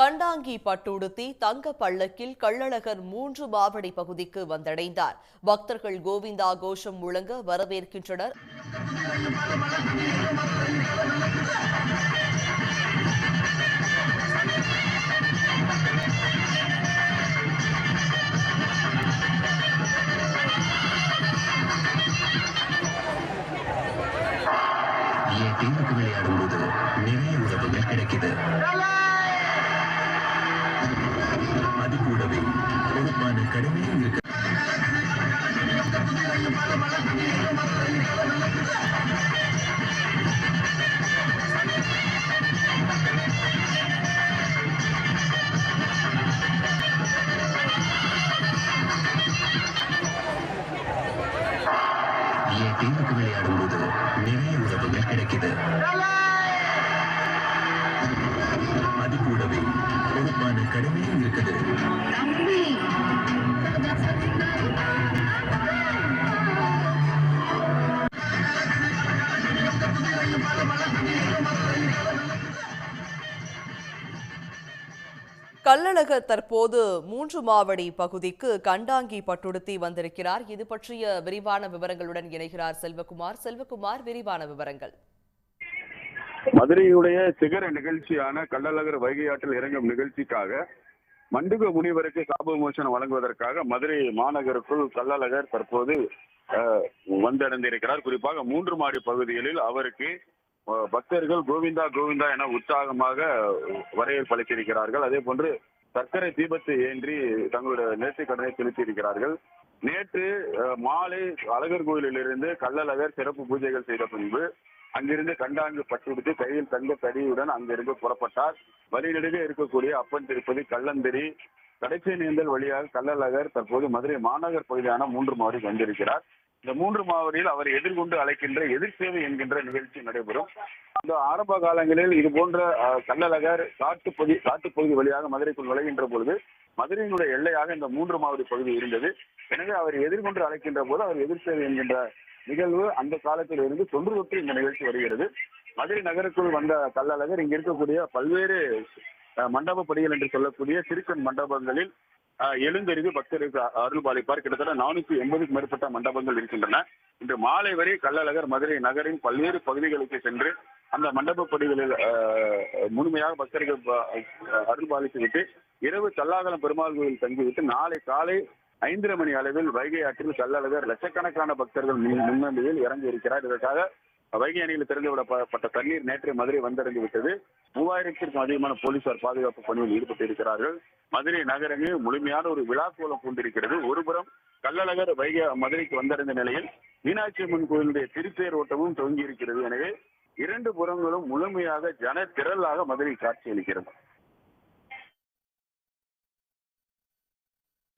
கண்டாங்கி பட்டுடுத்தி தங்க பள்ளக்கில் கள்ளழகர் மூன்று மாவடி பகுதிக்கு வந்தடைந்தார். பக்தர்கள் கோவிந்தா கோஷம் முழங்க வரவேற்கின்றனர். என் விளையாடும் போது நிறைய உறவுகள் கிடைக்குது. அது கூடவே பொறுப்பான கடமையும் இருக்க டீமுக்கு விளையாடும் போது நிறைய உறவுகள் கிடைக்குது. கடுமையும் இருக்குது கல்லழக தற்போது மூன்று மாவடி பகுதிக்கு கண்டாங்கி பட்டுடுத்தி வந்திருக்கிறார். இது பற்றிய விரிவான விவரங்களுடன் இணைகிறார் செல்வகுமார். செல்வகுமார் விரிவான விவரங்கள். மதுரையுடைய சிகர நிகழ்ச்சியான கள்ளழகர் வைகை ஆற்றில் இறங்கும் நிகழ்ச்சிக்காக மண்டுக முனிவருக்கு சாப விமோசனம் வழங்குவதற்காக மதுரை மாநகருக்குள் கள்ளழகர் தற்போது வந்தடைந்திருக்கிறார். குறிப்பாக மூன்று மாடி பகுதிகளில் அவருக்கு பக்தர்கள் கோவிந்தா கோவிந்தா என உற்சாகமாக வரவேற்பு அளித்திருக்கிறார்கள். அதே போன்று சர்க்கரை தீபத்தை ஏன்றி தங்களுடைய நேர்த்தி கடனை செலுத்தியிருக்கிறார்கள். நேற்று மாலை அழகர் கோயிலிலிருந்து கள்ளழகர் சிறப்பு பூஜைகள் செய்த பின்பு அங்கிருந்து கண்டாங்கு பட்டுவிட்டு கையில் தங்க தடியுடன் அங்கிருந்து புறப்பட்டார். வழிநெடுக இருக்கக்கூடிய அப்பன் திருப்பதி கள்ளந்திரி கடைசி நீந்தல் வழியாக கள்ளழகர் தற்போது மதுரை மாநகர் பகுதியான மூன்று மாவடி வந்திருக்கிறார். இந்த மூன்று மாவடியில் அவர் எதிர்கொண்டு அழைக்கின்ற எதிர்சேவை என்கின்ற நிகழ்ச்சி நடைபெறும். இந்த ஆரம்ப காலங்களில் இது போன்ற கள்ளழகர் காட்டுப்பகுதி காட்டுப்பகுதி வழியாக மதுரைக்குள் நுழைகின்ற பொழுது மதுரையினுடைய எல்லையாக இந்த மூன்று மாவட்ட பகுதி இருந்தது. எனவே அவர் எதிர்கொண்டு அழைக்கின்ற போது அவர் எதிர்சேவை என்கின்ற நிகழ்வு அந்த காலத்தில் இருந்து தொன்று தொற்று இந்த நிகழ்ச்சி வருகிறது. மதுரை நகருக்குள் வந்த கள்ளழகர் இங்க இருக்கக்கூடிய பல்வேறு மண்டப படிகள் என்று சொல்லக்கூடிய திருக்கண் மண்டபங்களில் எழுந்தறிந்து பக்தருக்கு அருள் பாலிப்பார். கிட்டத்தட்ட நானூத்தி எண்பதுக்கு மேற்பட்ட மண்டபங்கள் இருக்கின்றன. இன்று மாலை வரை கள்ளழகர் மதுரை நகரின் பல்வேறு பகுதிகளுக்கு சென்று அந்த மண்டப படிகளில் முழுமையாக பக்தர்கள் அருள் பாலித்துவிட்டு இரவு தல்லாகலம் பெருமாள் கோயில் தங்கிவிட்டு நாளை காலை ஐந்தரை மணி அளவில் வைகை ஆற்றில் கள்ளழகர் லட்சக்கணக்கான பக்தர்கள் முன்- முன்னணியில் இறங்கி இருக்கிறார் இதற்காக வைகை அணையில் திறந்து விடப்பட்ட தண்ணீர் நேற்று மதுரை வந்தடைந்து விட்டது. மூவாயிரத்திற்கும் அதிகமான போலீசார் பாதுகாப்பு பணியில் ஈடுபட்டு இருக்கிறார்கள் மதுரை நகரமே முழுமையான ஒரு விழாக்கோலம் பூண்டிருக்கிறது. ஒருபுறம் கள்ளழகர் வைகை மதுரைக்கு வந்தடைந்த நிலையில் மீனாட்சி அம்மன் கோயிலுடைய திருத்தேர் ஓட்டமும் துவங்கி இருக்கிறது எனவே இரண்டு புறங்களும் முழுமையாக ஜன திரளாக மதுரை காட்சியளிக்கிறது.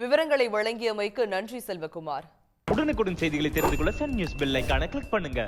விவரங்களை வழங்கியமைக்கு நன்றி செல்வகுமார். உடனுக்குடன் செய்திகளை தெரிந்து கொள்ள சன் நியூஸ் பெல் ஐகானை கிளிக் பண்ணுங்க.